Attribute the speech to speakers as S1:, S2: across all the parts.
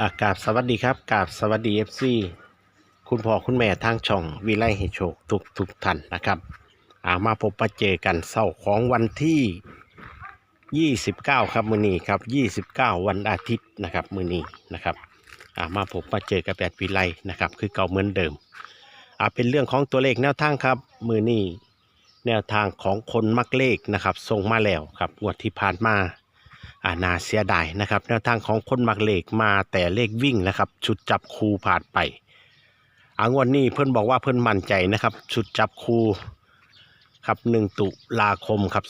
S1: อากราบสวัสดีครับกราบสวัสดีเอฟซีคุณพ่อคุณแม่ทางช่องวิไลให้โชคทุกทุกท่านนะครับอามาพบประเจอกันเสาร์ของวันที่ 29 ครับมือนี้ครับ 29 วันอาทิตย์นะครับมือนี้นะครับอามาพบมาเจอกับแอดวิไลนะครับคือเก่าเหมือนเดิมอาเป็นเรื่องของตัวเลขแนวทางครับมือนี้แนวทางของคนมักเลขนะครับส่งมาแล้วครับงวดที่ผ่านมา อ่านาเสียดายนะครับแนวทางของคนมักเลขมาแต่เลขวิ่งนะครับชุดจับคูผ่านไปอางวดนี้เพื่อนบอกว่าเพื่อนมั่นใจนะครับชุดจับคูครับหนึ่งตุลาคมครับ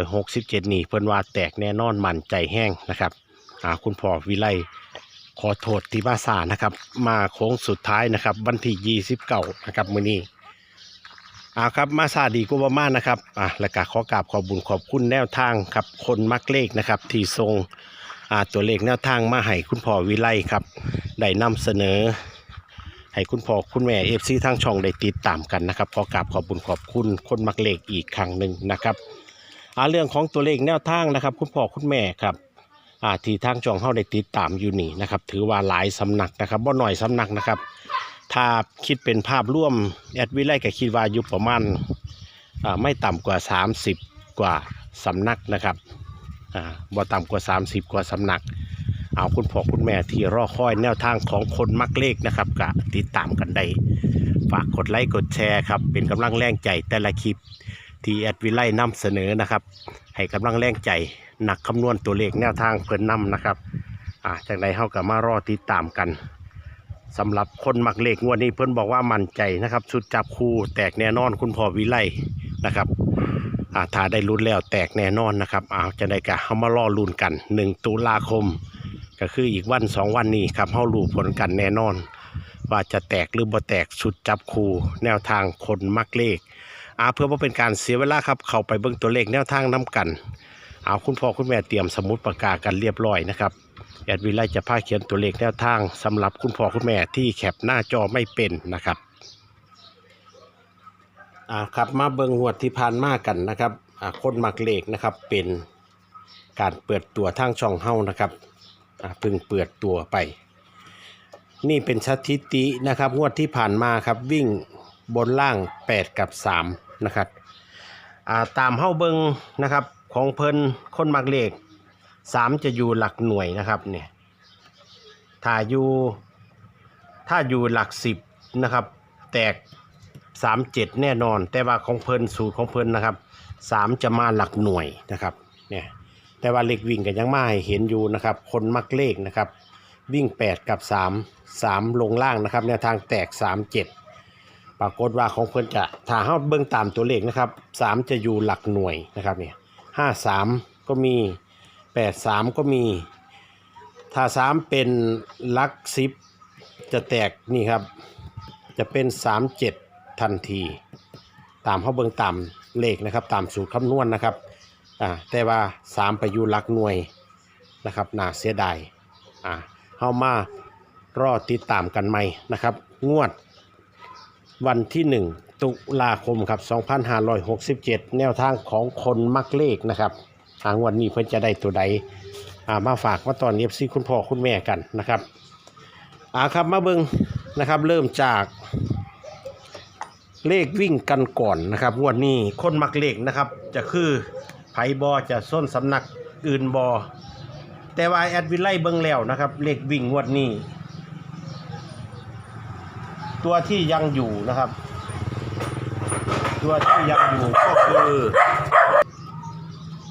S1: 2567นี่เพื่อนว่าแตกแน่นอนมั่นใจแห้งนะครับอ่าคุณพ่อวิไลขอโทษที่มาสานะครับ มาโค้งสุดท้ายนะครับ วันที่29นะครับ มือนี้ อาครับมาซาดีกุบามานะครับอ่าและก็ขอกราบขอบุญขอบคุณแนวทางครับคนมักเลขนะครับ ที่ทรงอ่าตัวเลขแนวทางมาให้คุณพ่อวิไลครับได้นำเสนอ ให้คุณพ่อคุณแม่เอฟซีทางช่องได้ติดตามกันนะครับขอกราบขอบุญขอบคุณคนมักเลขอีกครั้งหนึ่งนะครับอ่าเรื่องของตัวเลขแนวทางนะครับ คุณพ่อคุณแม่ครับอ่าที่ทางช่องเฮาได้ติดตามอยู่นี่นะครับ ถือว่าหลายสำนักนะครับบ่หน่อยสำนักนะครับ ถ้าคิดเป็นภาพร่วมแอดวิไลก็คิดว่าอยู่ประมาณไม่ต่ำกว่า 30 กว่าสำนักนะครับบ่ต่ำกว่า 30 กว่าสำนัก เอาคุณพ่อคุณแม่ที่รอคอยแนวทางของคนมักเลขนะครับก็ติดตามกันได้ฝากกดไลค์กดแชร์ครับเป็นกำลังแรงใจแต่ละคลิปที่แอดวิไลนำเสนอนะครับให้กำลังแรงใจหนักคำนวณตัวเลขแนวทางเพิ่นนำนะครับจากใดเฮากับมารอติดตามกัน สำหรับคนมักเลขงวดนี้เพิ่อนบอกว่ามั่นใจนะครับชุดจับคู่แตกแน่นอนคุณพ่อวิไลนะครับอาถ้าได้ลุ้นแล้วแตกแน่นอนนะครับอ้าวจะได้กะเฮามาล่อลุ้นกัน 1 ตุลาคม ก็คืออีกวันสองวันนี้ครับเฮารู้ผลกันแน่นอน ว่าจะแตกหรือบ่แตกชุดจับคู่แนวทางคนมักเลขอาเพื่อว่าเป็นการเสียเวลาครับเข้าไปเบิ่งตัวเลขแนวทางน้กัน เอาคุณพ่อคุณแม่เตรียมสมุดปากกากันเรียบร้อยนะครับแอดวิไลจะพาเขียนตัวเลขแนวทางสำหรับคุณพ่อคุณแม่ที่แคปหน้าจอไม่เป็นนะครับอ่าครับมาเบิงงวดที่ผ่านมากันนะครับอ่าคนมักเลขนะครับเป็นการเปิดตัวทางช่องเฮ้านะครับอ่าเพิ่งเปิดตัวไป นี่เป็นสถิตินะครับงวดที่ผ่านมาครับวิ่งบนล่าง 8 กับ3นะครับอ่าตามเฮ้าเบิงนะครับ ของเพิ่นคนมักเลขสามจะอยู่หลักหน่วยนะครับเนี่ยถ้าอยู่ถ้าอยู่หลักสิบนะครับ แตกสามเจ็ดแน่นอน แต่ว่าของเพลินสูตรของเพลินนะครับสามจะมาหลักหน่วยนะครับเนี่ยแต่ว่าเลขวิ่งกันยังไม่ให้เห็นอยู่นะครับ คนมักเลขนะครับ วิ่งแปดกับสามสามลงล่างนะครับแนวทางแตกสามเจ็ดปรากฏว่าของเพิ่นจะถ้าเฮาเบิ่งตามตัวเลขนะครับสามจะอยู่หลักหน่วยนะครับเนี่ย ห้าสามก็มีแปดสามก็มี ถ้าสามเป็นลักซิปจะแตกนี่ครับ จะเป็นสามเจ็ดทันที ตามเขาเบิ่งตามเลขนะครับ ตามสูตรคำนวณนะครับอ่าแต่ว่าสามไปอยู่ลักหน่วยนะครับน่าเสียดายอ่าเข้ามารอติดตามกันใหม่นะครับ งวดวันที่หนึ่ง ตุลาคมครับ 2567 แนวทางของคนมักเลขนะครับทางวันนี้เพื่อจะได้ตัวใดามาฝากมาตอนเอฟซีคุณพ่อคุณแม่กันนะครับอ่าครับมาเบิงนะครับเริ่มจากเลขวิ่งกันก่อนนะครับวดนี้คนมักเลขนะครับ จะคือไผบอจะส้นสำนักอื่นบอแต่ว่าแอดวิไลเบิงแล้วนะครับ เลขวิ่งงวดนี้ ตัวที่ยังอยู่นะครับ ตัวที่ยังอยู่ก็คือ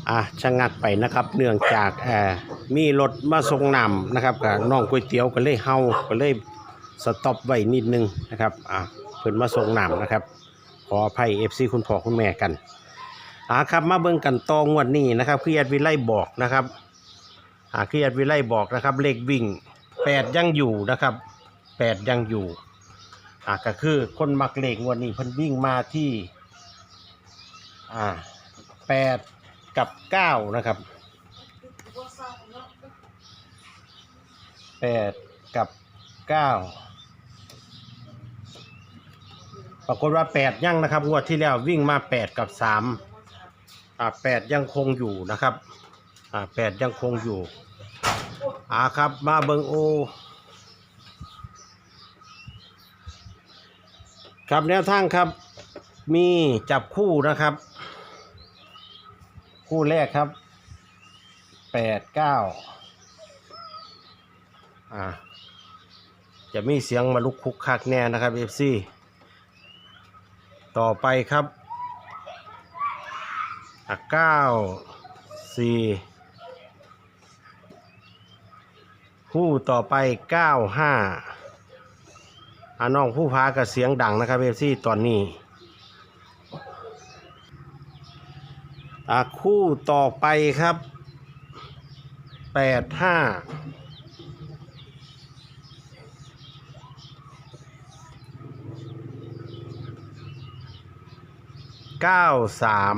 S1: อะชะงักไปนะครับ เนื่องจากแออมีรถมาส่งนำนะครับกับน้องก๋วยเตี๋ยวก็เลยเฮาก็เลยสต็อปไว้นิดนึงนะครับอะเพิ่นมาส่งนำนะครับ ขออภัยเอฟซีคุณพ่อคุณแม่กันอะครับมาเบิ่งกันตองวดนี้นะครับคือแอดวิไลบอกนะครับอ่าคือแอดวิไลบอกนะครับ เลขวิ่งแปดยังอยู่นะครับแปดยังอยู่อะก็คือคนมักเลขงวดนี้เพิ่นวิ่งมาที่ อ่าแปดกับเก้านะครับแปดกับเก้าปรากฏว่าแปดยังนะครับงวดที่แล้ววิ่งมาแปดกับสามอ่าแปดยังคงอยู่นะครับอ่าแปดยังคงอยู่อ่าครับมาเบิงโอครับแนวทางครับมีจับคู่นะครับ คู่แรกครับแปดเก้าอ่าจะมีเสียงมาลุกคุกคักแน่นะครับเอฟซีต่อไปครับอะเก้าสี่คู่ต่อไปเก้าห้าอาน้องผู้พากับเสียงดังนะครับเอฟซีตอนนี้อะ คู่ต่อไปครับแปดห้าเก้าสาม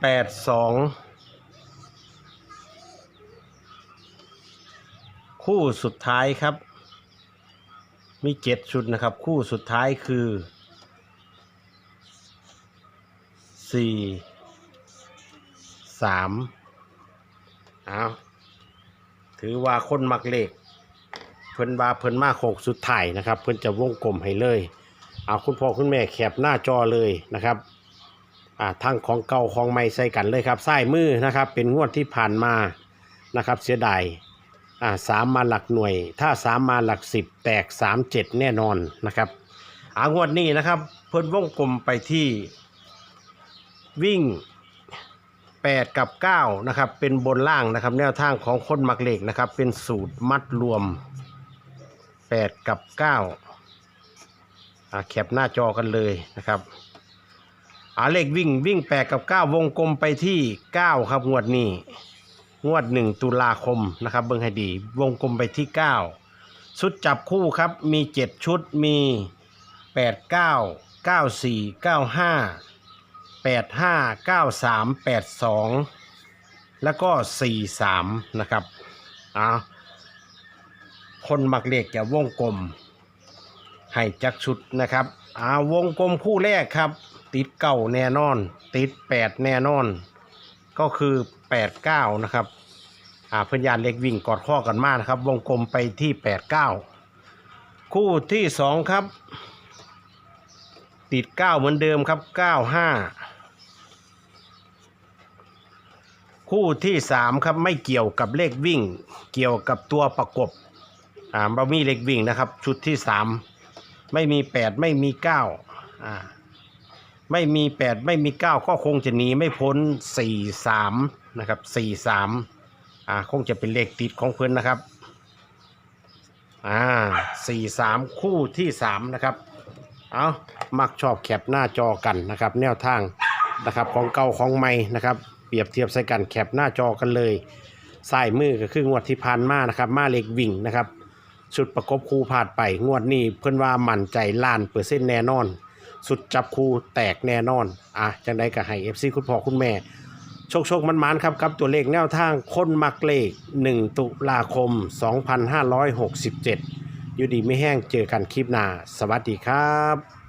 S1: แปดสองคู่สุดท้ายครับ มีเจ็ดชุดนะครับ คู่สุดท้ายคือสี่สามเอาถือว่าคนมักเลขเพิ่นว่าเพิ่นมาโคกสุดท้ายนะครับ เพิ่นจะวงกลมให้เลย เอาคุณพ่อคุณแม่แคบหน้าจอเลยนะครับอ่าทั้งของเก่าของใหม่ใส่กันเลยครับใส่มือนะครับ เป็นงวดที่ผ่านมานะครับ เสียดาย อ่าสามมาหลักหน่วย ถ้าสามมาหลักสิบแตกสามเจ็ดแน่นอนนะครับอางวดนี้นะครับ เพิ่นวงกลมไปที่วิ่ง 8 กับ 9 นะครับ เป็นบนล่างนะครับ แนวทางของคนมักเลขนะครับ เป็นสูตรมัดรวม 8 กับ 9อ่าแคปหน้าจอกันเลยนะครับอาเลขวิ่งวิ่ง 8 กับ 9 วงกลมไปที่ 9 ครับงวดนี้ งวด 1 ตุลาคมนะครับเบิ่งให้ดี วงกลมไปที่ 9 ชุดจับคู่ครับมี 7 ชุดมี 8 9 9 4 9 5แปดห้าเก้าสามแปดสองแล้วก็สี่สามนะครับอ่าคนมักเลขจะวงกลม ให้จักชุดนะครับอ่าวงกลมคู่แรกครับ ติดเก้าแน่นอน ติดแปดแน่นอน ก็คือแปดเก้านะครับอ่าเพื่อนยานเล็กวิ่งกอดข้อกันมากนะครับ วงกลมไปที่แปดเก้าคู่ที่สองครับ ติดเก้าเหมือนเดิมครับเก้าห้าคู่ที่สามครับไม่เกี่ยวกับเลขวิ่ง เกี่ยวกับตัวประกบอ่าเรามีเลขวิ่งนะครับ ชุดที่สามไม่มีแปดไม่มีเก้าอ่า ไม่มีแปดไม่มีเก้าก็คงจะหนีไม่พ้นสี่สามนะครับสี่สามอ่าคงจะเป็นเลขติดของเพื่อนนะครับอ่าสี่สามคู่ที่สามนะครับเอามักชอบแคปหน้าจอกันนะครับ แนวทางนะครับของเก่าของใหม่นะครับ เปรียบเทียบใส่กันแคปหน้าจอกันเลยสายมือก็คืองวดที่ผ่านมานะครับ มาเล็กวิ่งนะครับชุดประกบคู่ผ่านไปงวดนี้เพื่อนว่ามั่นใจล้านเปอร์เซ็นต์แน่นอน สุดจับคู่แตกแน่นอน อะจังได้ก็ให้เอฟซีคุณพ่อคุณแม่ โชคโชคมันมันครับกับ ตัวเลขแนวทางคนมักเลข 1 ตุลาคม 2567 อยู่ดีไม่แห้งเจอกันคลิปหน้า สวัสดีครับ